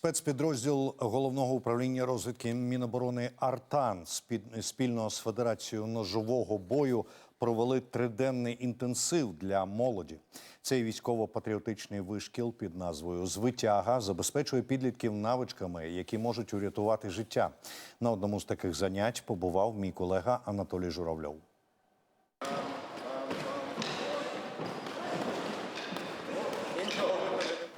Спецпідрозділ головного управління розвідки Міноборони Артан спільно з Федерацією ножового бою провели триденний інтенсив для молоді. Цей військово-патріотичний вишкіл під назвою Звитяга забезпечує підлітків навичками, які можуть урятувати життя. На одному з таких занять побував мій колега Анатолій Журавльов.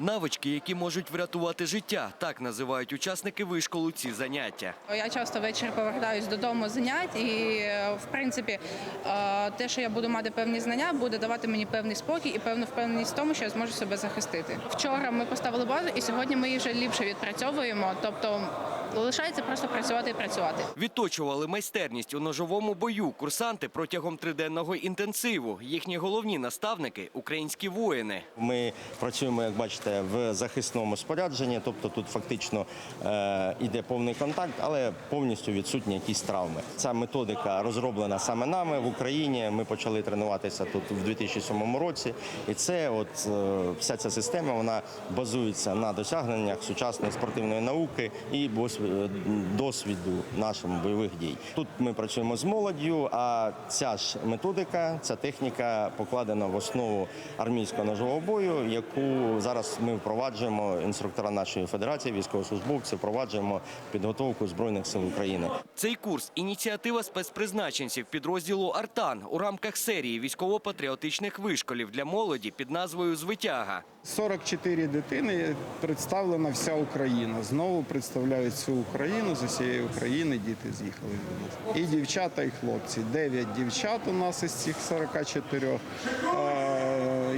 Навички, які можуть врятувати життя, так називають учасники вишколу ці заняття. Я часто ввечері повертаюсь додому з занять, і в принципі е, те, що я буду мати певні знання, буде давати мені певний спокій і певну впевненість в тому, що я зможу себе захистити. Вчора ми поставили базу, і сьогодні ми її вже ліпше відпрацьовуємо. Тобто лишається просто працювати і працювати. Відточували майстерність у ножовому бою курсанти протягом триденного інтенсиву. Їхні головні наставники українські воїни. Ми працюємо, як бачите, в захисному спорядженні, тобто тут фактично е, йде повний контакт, але повністю відсутні якісь травми. Ця методика розроблена саме нами в Україні. Ми почали тренуватися тут в 2007 році, і це, от е, вся ця система, вона базується на досягненнях сучасної спортивної науки і е, досвіду нашому бойових дій. Тут ми працюємо з молоддю, а ця ж методика, ця техніка покладена в основу армійського ножового бою, яку зараз ми впроваджуємо інструктора нашої федерації, військовослужбовці, впроваджуємо підготовку збройних сил України. Цей курс ініціатива спецпризначенців підрозділу Артан у рамках серії військово-патріотичних вишколів для молоді під назвою Звитяга. 44 дитини представлена вся Україна. Знову представляють всю Україну з усієї України. Діти з'їхали нас. І дівчата, і хлопці. 9 дівчат у нас із цих 44.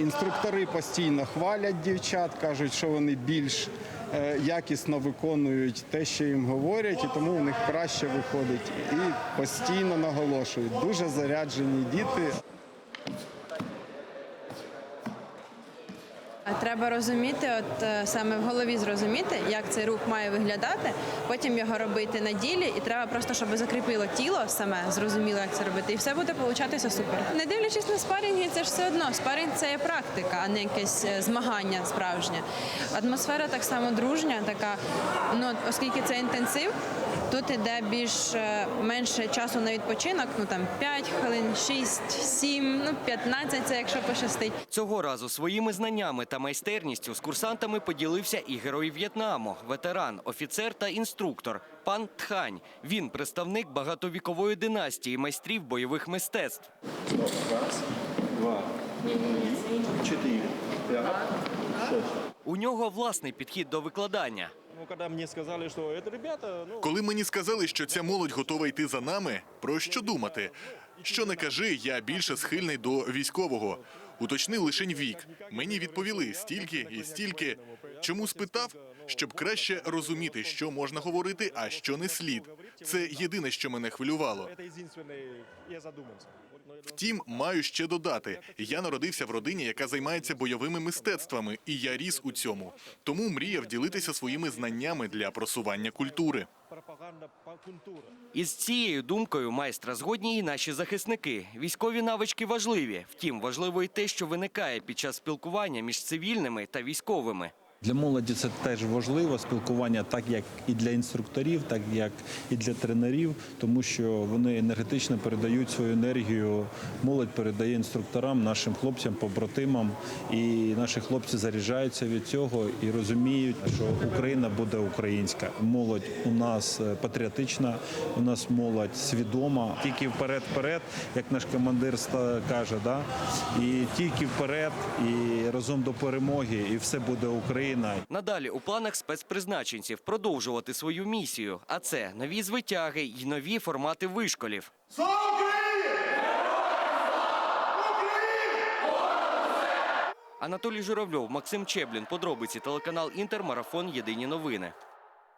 Інструктори постійно хвалять дівчат, кажуть, що вони більш е, якісно виконують те, що їм говорять, і тому у них краще виходить. І постійно наголошують. Дуже заряджені діти. Треба розуміти, от е, саме в голові зрозуміти, як цей рух має виглядати, потім його робити на ділі, і треба просто, щоб закріпило тіло саме, зрозуміло, як це робити, і все буде получатися супер. Не дивлячись на спарінги, це ж все одно. Спарінг це є практика, а не якесь е, змагання справжнє. Атмосфера так само дружня, така. Ну оскільки це інтенсив, тут іде більш е, менше часу на відпочинок, ну там 5 хвилин, 6, 7, ну 15, це якщо пощастить. Цього разу своїми знаннями та майстерністю з курсантами поділився і герой В'єтнаму, ветеран, офіцер та інструктор пан Тхань. Він представник багатовікової династії майстрів бойових мистецтв. Раз, два, четыре, пять, шесть. У нього власний підхід до викладання. Ну, ну, Коли мені сказали, що ця молодь готова йти за нами, про що думати? Що не кажи, я більше схильний до військового. Уточнив лишень вік. Мені відповіли стільки і стільки. Чому спитав? Щоб краще розуміти, що можна говорити, а що не слід. Це єдине, що мене хвилювало. я задумался. Втім, маю ще додати: я народився в родині, яка займається бойовими мистецтвами, і я ріс у цьому. Тому мріяв ділитися своїми знаннями для просування культури. Із цією думкою майстра згодні і наші захисники. Військові навички важливі. Втім, важливо й те, що виникає під час спілкування між цивільними та військовими. Для молоді це теж важливо спілкування, так як і для інструкторів, так як і для тренерів, тому що вони енергетично передають свою енергію. Молодь передає інструкторам, нашим хлопцям, побратимам, і наші хлопці заряджаються від цього і розуміють, що Україна буде українська. Молодь у нас е, патріотична, у нас молодь свідома. Тільки вперед, вперед, як наш командир каже, да? і тільки вперед, і разом до перемоги, і все буде Україна. Надалі у планах спецпризначенців продовжувати свою місію, а це нові звитяги й нові формати вишколів. Анатолій Журавльов, Максим Чеблін. Подробиці телеканал Інтермарафон. Єдині новини.